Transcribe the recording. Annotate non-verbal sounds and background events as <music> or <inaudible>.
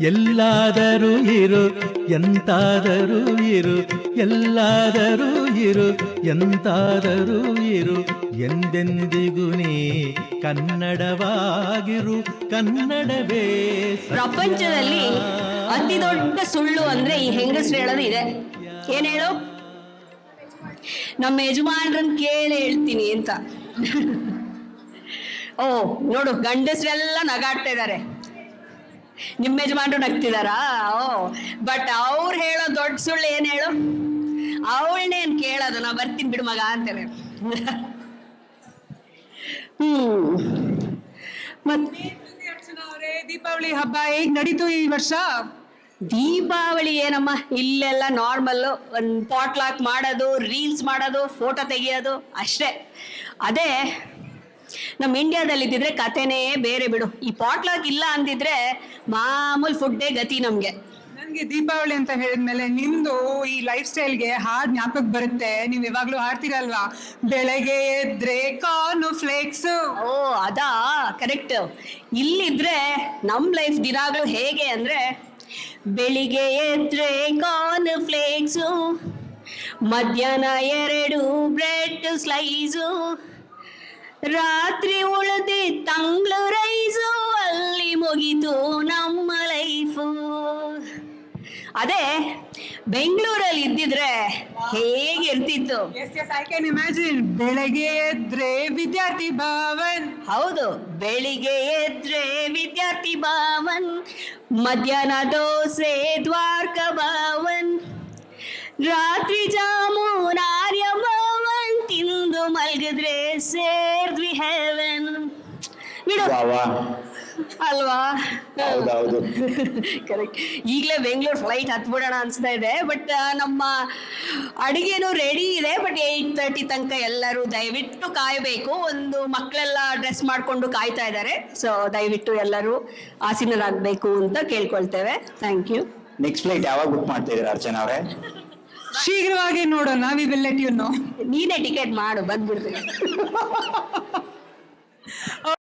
ಎಲ್ಲಾದರೂ ಇರು, ಎಂತಾದರೂ ಇರು, ಎಲ್ಲಾದರೂ ಇರು, ಎಂತಾದರೂ ಇರು. ಎಂದೆಂದಿಗೂ ನೀ ಕನ್ನಡವಾಗಿರು, ಕನ್ನಡವೇ ಪ್ರಪಂಚದಲ್ಲಿ ಅತಿ ದೊಡ್ಡ ಸುಳ್ಳು ಅಂದ್ರೆ ಈ ಹೆಂಗಸ್ರು ಹೇಳೋದು ಇದೆ. ಏನ್ ಹೇಳು? ನಮ್ಮ ಯಜಮಾನ್ರನ್ ಕೇಳಿ ಹೇಳ್ತೀನಿ ಅಂತ. ಓ, ನೋಡು, ಗಂಡಸರೆಲ್ಲ ನಗಾಡ್ತಾ ಇದ್ದಾರೆ ನಿಮ್ಮ ಯಜಮಾನ್ರು ನಗ್ತಿದಾರಾ? ಓ ಬಟ್ ಅವ್ರು ಹೇಳೋ ದೊಡ್ಡ ಸುಳ್ಳು ಏನ್ ಹೇಳು? ಅವಳನ್ನೇನ್ ಕೇಳೋದು? ನಾ ಬರ್ತೀನಿ ಬಿಡು ಮಗ ಅಂತಾರೆ ಹ್ಮ್. ಮತ್ತೆ ದೀಪಾವಳಿ ಹಬ್ಬ ಹೇಗ್ ನಡೀತು ಈ ವರ್ಷ? ದೀಪಾವಳಿ ಏನಮ್ಮ? ಇಲ್ಲೆಲ್ಲ ನಾರ್ಮಲ್ ಒಂದು ಪಾಟ್ಲಾಕ್ ಮಾಡೋದು ರೀಲ್ಸ್ ಮಾಡೋದು ಫೋಟೋ ತೆಗಿಯೋದು ಅಷ್ಟೇ. ಅದೇ ನಮ್ಮ ಇಂಡಿಯಾದಲ್ಲಿ ಇದ್ದಿದ್ರೆ ಕಥೆನೇ ಬೇರೆ ಬಿಡು. ಈ ಪಾಟ್ಲಾಕ್ ಇಲ್ಲ ಅಂದಿದ್ರೆ ಮಾಮೂಲ್ ಫುಡ್ಡೇ ಗತಿ ನಮ್ಗೆ. ನನಗೆ ದೀಪಾವಳಿ ಅಂತ ಹೇಳಿದ್ಮೇಲೆ ನಿಮ್ದು ಈ ಲೈಫ್ ಸ್ಟೈಲ್ಗೆ ಹಾಡ್ ಜ್ಞಾಪಕ ಬರುತ್ತೆ. ನೀವ್ ಯಾವಾಗ್ಲೂ ಹಾಡ್ತೀರಲ್ವಾ? ಬೆಳಗ್ಗೆ ಎದ್ರೆ ಕಾರ್ನ್ ಫ್ಲೇಕ್ಸ್ ಓ ಅದಾ? ಕರೆಕ್ಟ್ ಇಲ್ಲಿದ್ರೆ ನಮ್ ಲೈಫ್ ದಿನಾಗ್ಲು ಹೇಗೆ ಅಂದ್ರೆ ಬೆಳಿಗ್ಗೆ ಎದ್ರೆ ಕಾರ್ನ್ ಫ್ಲೇಕ್ಸು ಮಧ್ಯಾಹ್ನ ಎರಡು ಬ್ರೆಡ್ ಸ್ಲೈಸು ರಾತ್ರಿ ಉಳಿದಿ ತಂಗ್ಳು ರೈಸು ಅಲ್ಲಿ ಮುಗಿತು ನಮ್ಮ ಲೈಫು ಅದೇ ಬೆಂಗಳೂರಲ್ಲಿ ಇದ್ದಿದ್ರೆ ಹೇಗಿರ್ತಿತ್ತು ಇಮ್ಯಾಜಿನ್ ಬೆಳಗ್ಗೆ ಎದ್ರೆ ವಿದ್ಯಾರ್ಥಿ ಭವನ್. ಹೌದು ಬೆಳಿಗ್ಗೆ ಎದ್ರೆ ವಿದ್ಯಾರ್ಥಿ ಭವನ್. ಮಧ್ಯಾಹ್ನ ದೋಸೆ ದ್ವಾರಕ ಭವನ್. ರಾತ್ರಿ ತಿಂದು ಮಲಗಿದ್ರೆ ಸೇರ್ದ್ವಿ ಹೆವೆನ್ ಬಿಡು. ಅಲ್ವಾ? ಕರೆಕ್ಟ್ ಈಗಲೇ ಬೆಂಗಳೂರು ಫ್ಲೈಟ್ ಹತ್ಬಿಡೋಣ ಅನಿಸ್ತಾ ಇದೆ ಬಟ್ ನಮ್ಮ ಅಡುಗೆನೂ ರೆಡಿ ಇದೆ ಬಟ್ ಏಯ್ಟ್ ತರ್ಟಿ ತನಕ ಎಲ್ಲರೂ ದಯವಿಟ್ಟು ಕಾಯಬೇಕು. ಒಂದು ಮಕ್ಕಳೆಲ್ಲ ಡ್ರೆಸ್ ಮಾಡಿಕೊಂಡು ಕಾಯ್ತಾ ಇದ್ದಾರೆ. ಸೊ ದಯವಿಟ್ಟು ಎಲ್ಲರೂ ಆಸೀನರಾಗಬೇಕು ಅಂತ ಕೇಳ್ಕೊಳ್ತೇವೆ. ಥ್ಯಾಂಕ್ ಯು ನೆಕ್ಸ್ಟ್ ಫ್ಲೈಟ್ ಯಾವಾಗ ಬುಕ್ ಮಾಡ್ತಾ ಇದ್ದೀರಾ ಅರ್ಚನಾ ಅವರೇ? ಶೀಘ್ರವಾಗಿ ನೋಡೋಣ we will let you know ನೀನೇ ಟಿಕೆಟ್ ಮಾಡು ಬಂದ್ಬಿಡ್ತೀನಿ. <laughs>